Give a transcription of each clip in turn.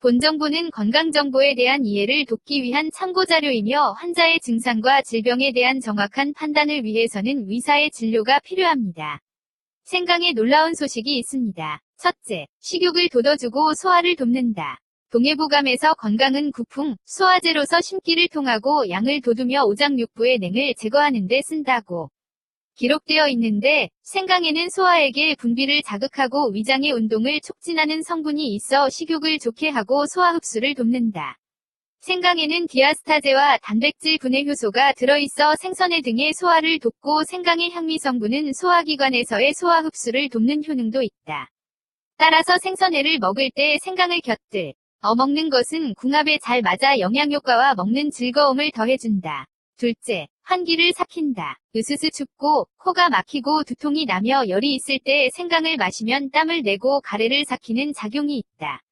본 정보는 건강정보에 대한 이해를 돕기 위한 참고자료이며 환자의 증상과 질병에 대한 정확한 판단을 위해서는 의사의 진료가 필요합니다. 생강에 놀라운 소식이 있습니다. 첫째, 식욕을 돋워주고 소화를 돕는다. 동해보감에서 건강은 구풍, 소화제로서 심기를 통하고 양을 돋우며 오장육부의 냉을 제거하는 데 쓴다고 기록되어 있는데 생강에는 소화액의 분비를 자극하고 위장의 운동을 촉진하는 성분이 있어 식욕을 좋게 하고 소화 흡수를 돕는다. 생강에는 디아스타제와 단백질 분해 효소가 들어있어 생선회 등의 소화를 돕고 생강의 향미 성분은 소화기관에서의 소화 흡수를 돕는 효능도 있다. 따라서 생선회를 먹을 때 생강을 곁들 어 먹는 것은 궁합에 잘 맞아 영양 효과와 먹는 즐거움을 더해준다. 둘째, 환기를 삭힌다. 으스스 춥고 코가 막히고 두통이 나며 열이 있을 때 생강을 마시면 땀을 내고 가래를 삭히는 작용이 있다.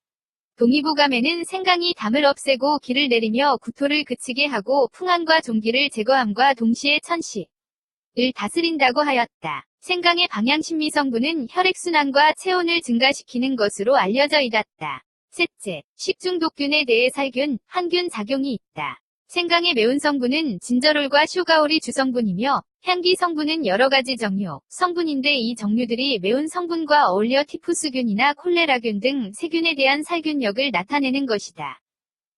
동의보감에는 생강이 담을 없애고 기를 내리며 구토를 그치게 하고 풍한과 종기를 제거함과 동시에 천식을 다스린다고 하였다. 생강의 방향신미 성분은 혈액순환과 체온을 증가시키는 것으로 알려져 있었다. 셋째, 식중독균에 대해 살균, 항균 작용이 있다. 생강의 매운 성분은 진저롤과 슈가올이 주성분이며 향기 성분은 여러 가지 정류, 성분인데 이 정류들이 매운 성분과 어울려 티푸스균이나 콜레라균 등 세균에 대한 살균력을 나타내는 것이다.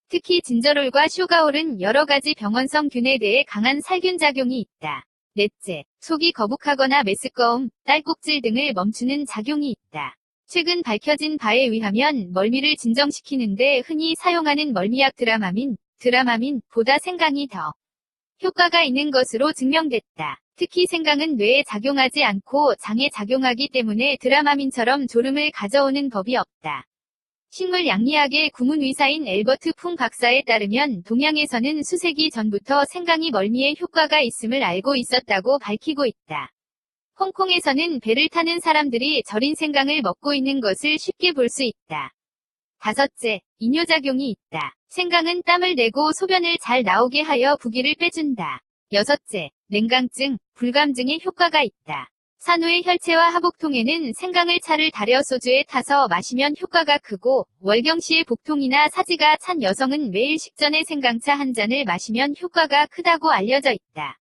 특히 진저롤과 슈가올은 여러 가지 병원성 균에 대해 강한 살균작용이 있다. 넷째, 속이 거북하거나 메스꺼움, 딸꾹질 등을 멈추는 작용이 있다. 최근 밝혀진 바에 의하면 멀미를 진정시키는데 흔히 사용하는 멀미약 드라마민, 드라마민 보다 생강이 더 효과가 있는 것으로 증명됐다. 특히 생강은 뇌에 작용하지 않고 장에 작용하기 때문에 드라마민처럼 졸음을 가져오는 법이 없다. 식물 양리학의 구문의사인 엘버트 풍 박사에 따르면 동양에서는 수세기 전부터 생강이 멀미에 효과가 있음을 알고 있었다고 밝히고 있다. 홍콩에서는 배를 타는 사람들이 절인 생강을 먹고 있는 것을 쉽게 볼 수 있다. 다섯째, 이뇨작용이 있다. 생강은 땀을 내고 소변을 잘 나오게 하여 부기를 빼준다. 여섯째, 냉강증, 불감증에 효과가 있다. 산후의 혈체와 하복통에는 생강을 차를 달여 소주에 타서 마시면 효과가 크고 월경시의 복통이나 사지가 찬 여성은 매일 식전에 생강차 한 잔을 마시면 효과가 크다고 알려져 있다.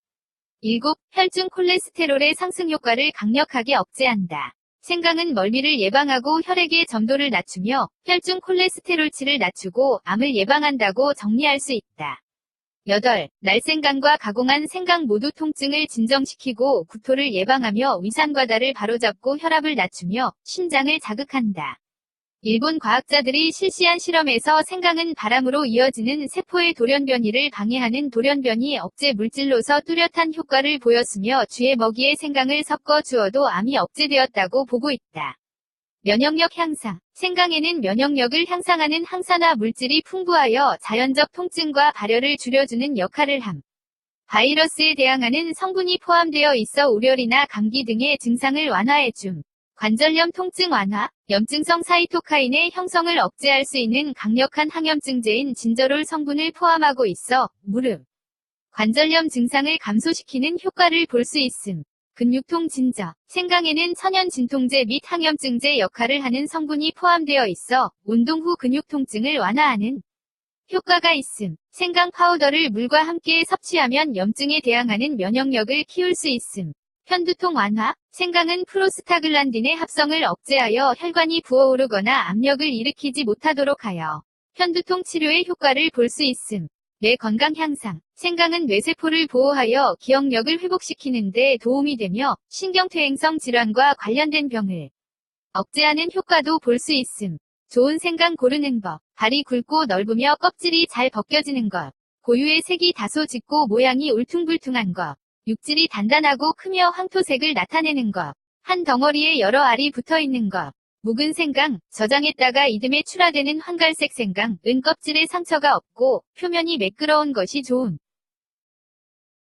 7. 혈중 콜레스테롤의 상승 효과를 강력하게 억제한다. 생강은 멀미를 예방하고 혈액의 점도를 낮추며 혈중 콜레스테롤치를 낮추고 암을 예방한다고 정리할 수 있다. 8. 날생강과 가공한 생강 모두 통증을 진정시키고 구토를 예방하며 위산과다를 바로잡고 혈압을 낮추며 심장을 자극한다. 일본 과학자들이 실시한 실험에서 생강은 바람으로 이어지는 세포의 돌연변이를 방해하는 돌연변이 억제 물질로서 뚜렷한 효과를 보였으며 쥐의 먹이에 생강을 섞어 주어도 암이 억제되었다고 보고 있다. 면역력 향상 생강에는 면역력을 향상하는 항산화 물질이 풍부하여 자연적 통증과 발열을 줄여주는 역할을 함. 바이러스에 대항하는 성분이 포함되어 있어 우열이나 감기 등의 증상을 완화해줌. 관절염 통증 완화, 염증성 사이토카인의 형성을 억제할 수 있는 강력한 항염증제인 진저롤 성분을 포함하고 있어 무릎, 관절염 증상을 감소시키는 효과를 볼 수 있음. 근육통 진저, 생강에는 천연 진통제 및 항염증제 역할을 하는 성분이 포함되어 있어 운동 후 근육 통증을 완화하는 효과가 있음. 생강 파우더를 물과 함께 섭취하면 염증에 대항하는 면역력을 키울 수 있음. 편두통 완화, 생강은 프로스타글란딘의 합성을 억제하여 혈관이 부어오르거나 압력을 일으키지 못하도록 하여 편두통 치료의 효과를 볼 수 있음. 뇌 건강 향상, 생강은 뇌세포를 보호하여 기억력을 회복시키는 데 도움이 되며 신경퇴행성 질환과 관련된 병을 억제하는 효과도 볼 수 있음. 좋은 생강 고르는 법, 발이 굵고 넓으며 껍질이 잘 벗겨지는 것, 고유의 색이 다소 짙고 모양이 울퉁불퉁한 것, 육질이 단단하고 크며 황토색을 나타내는 것. 한 덩어리에 여러 알이 붙어 있는 것. 묵은 생강, 저장했다가 이듬해 출하되는 황갈색 생강, 은 껍질에 상처가 없고 표면이 매끄러운 것이 좋음.